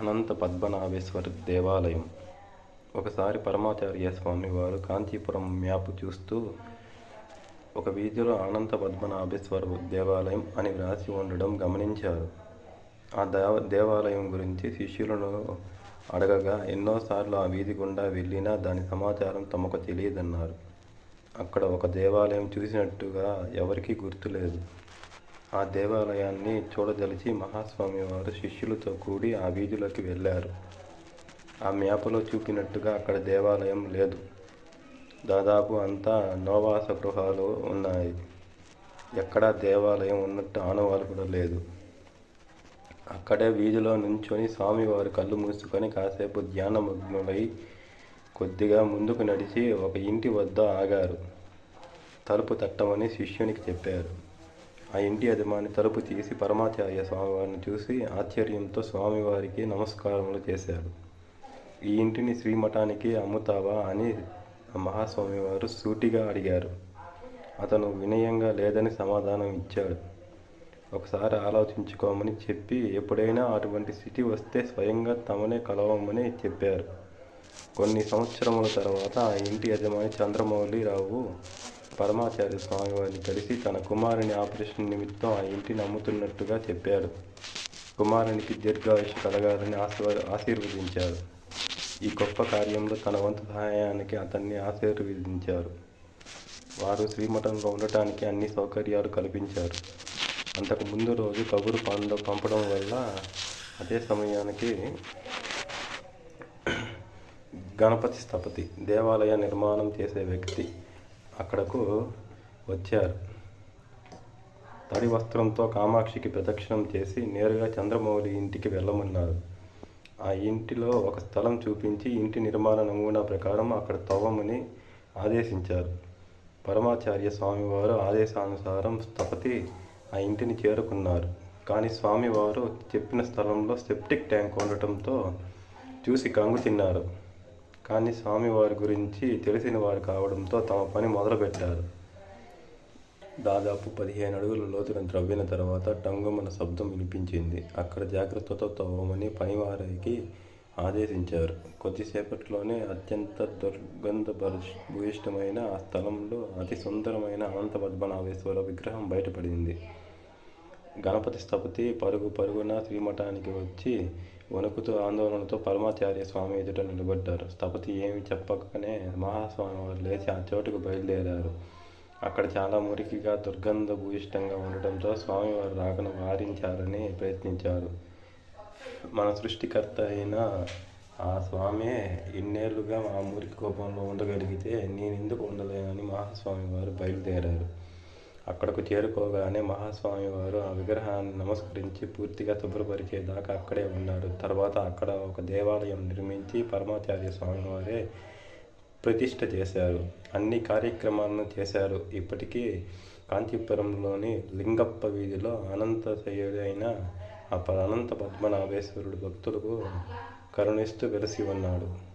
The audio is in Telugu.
అనంత పద్మనాభేశ్వర దేవాలయం. ఒకసారి పరమాచార్య స్వామి వారు కాంచీపురం మ్యాప్ చూస్తూ ఒక వీధిలో అనంత పద్మనాభేశ్వర దేవాలయం అని వ్రాసి ఉండడం గమనించారు. ఆ దేవ దేవాలయం గురించి శిష్యులను అడగగా ఎన్నోసార్లు ఆ వీధి గుండా వెళ్ళినా దాని సమాచారం తమకు తెలియదన్నారు. అక్కడ ఒక దేవాలయం చూసినట్టుగా ఎవరికీ గుర్తులేదు. ఆ దేవాలయాన్ని చూడదలిచి మహాస్వామి వారు శిష్యులతో కూడి ఆ వీధిలోకి వెళ్ళారు. ఆ మ్యాప్లో చూపినట్టుగా అక్కడ దేవాలయం లేదు. దాదాపు అంతా నోవాస గృహాలు ఉన్నాయి. ఎక్కడా దేవాలయం ఉన్నట్టు ఆనవాలు కూడా లేదు. అక్కడే వీధిలో నుంచొని స్వామివారు కళ్ళు మూసుకొని కాసేపు ధ్యానమగ్నులై కొద్దిగా ముందుకు నడిచి ఒక ఇంటి వద్ద ఆగారు. తలుపు తట్టమని శిష్యునికి చెప్పారు. ఆ ఇంటి యజమాని తలుపు తీసి పరమాచార్య స్వామివారిని చూసి ఆశ్చర్యంతో స్వామివారికి నమస్కారములు చేశాడు. ఈ ఇంటిని శ్రీమఠానికి అమ్ముతావా అని మహాస్వామివారు మహాస్వామి వారు సూటిగా అడిగారు. అతను వినయంగా లేదని సమాధానం ఇచ్చాడు. ఒకసారి ఆలోచించుకోమని చెప్పి ఎప్పుడైనా అటువంటి స్థితి వస్తే స్వయంగా తమనే కలవమని చెప్పారు. కొన్ని సంవత్సరముల తర్వాత ఆ ఇంటి యజమాని చంద్రమౌళి రావు పరమాచార్య స్వామి వారిని కలిసి తన కుమారుని ఆపరేషన్ నిమిత్తం ఆ ఇంటిని అమ్ముతున్నట్టుగా చెప్పాడు. కుమారునికి దీర్ఘాయుష్ కలగాలని ఆశీర్వ ఆశీర్వదించారు ఈ గొప్ప కార్యంలో తన వంతు సహాయానికి అతన్ని ఆశీర్వదించారు. వారు శ్రీమఠంలో ఉండటానికి అన్ని సౌకర్యాలు కల్పించారు. అంతకు ముందు రోజు కబురు పండ పంపడం వల్ల అదే సమయానికి గణపతి స్థపతి దేవాలయ నిర్మాణం చేసే వ్యక్తి అక్కడకు వచ్చారు. తడి వస్త్రంతో కామాక్షికి ప్రదక్షిణం చేసి నేరుగా చంద్రమౌళి ఇంటికి వెళ్ళమన్నారు. ఆ ఇంటిలో ఒక స్థలం చూపించి ఇంటి నిర్మాణ నమూనా ప్రకారం అక్కడ తవ్వమని ఆదేశించారు. పరమాచార్య స్వామివారు ఆదేశానుసారం స్థపతి ఆ ఇంటిని చేరుకున్నారు. కానీ స్వామివారు చెప్పిన స్థలంలో సెప్టిక్ ట్యాంక్ ఉండటంతో చూసి కంగు తిన్నారు. కానీ స్వామివారి గురించి తెలిసిన వారు కావడంతో తమ పని మొదలుపెట్టారు. దాదాపు పదిహేను అడుగుల లోతున త్రవ్విన తర్వాత టంగుమన శబ్దం వినిపించింది. అక్కడ జాగ్రత్తతో తవ్వమని పనివారికి ఆదేశించారు. కొద్దిసేపట్లోనే అత్యంత దుర్గంధ భూయిష్టమైన ఆ స్థలంలో అతి సుందరమైన అనంత పద్మనాభేశ్వర విగ్రహం బయటపడింది. గణపతి స్థపతి పరుగు పరుగున శ్రీమఠానికి వచ్చి వణుకుతూ ఆందోళనతో పరమాచార్య స్వామి ఎదుట నిలబడ్డారు. స్థపతి ఏమి చెప్పకనే మహాస్వామి వారు లేచి ఆ చోటుకు బయలుదేరారు. అక్కడ చాలా మురికిగా దుర్గంధ భూయిష్టంగా ఉండటంతో స్వామివారు రాకను వారించాలని ప్రయత్నించారు. మన సృష్టికర్త అయిన ఆ స్వామి ఇన్నేళ్ళుగా ఆ మురికి కోపంలో ఉండగలిగితే నేను ఎందుకు ఉండలేనని మహాస్వామి వారు బయలుదేరారు. అక్కడకు చేరుకోగానే మహాస్వామి వారు ఆ విగ్రహాన్ని నమస్కరించి పూర్తిగా శుభ్రపరిచేదాకా అక్కడే ఉన్నారు. తర్వాత అక్కడ ఒక దేవాలయం నిర్మించి పరమాచార్య స్వామి వారే ప్రతిష్ట చేశారు. అన్ని కార్యక్రమాలను చేశారు. ఇప్పటికీ కాంచీపురంలోని లింగప్ప వీధిలో అనంతశయుడైన ఆ ప- అనంత పద్మనాభేశ్వరుడు భక్తులకు కరుణిస్తూ వెలసి ఉన్నాడు.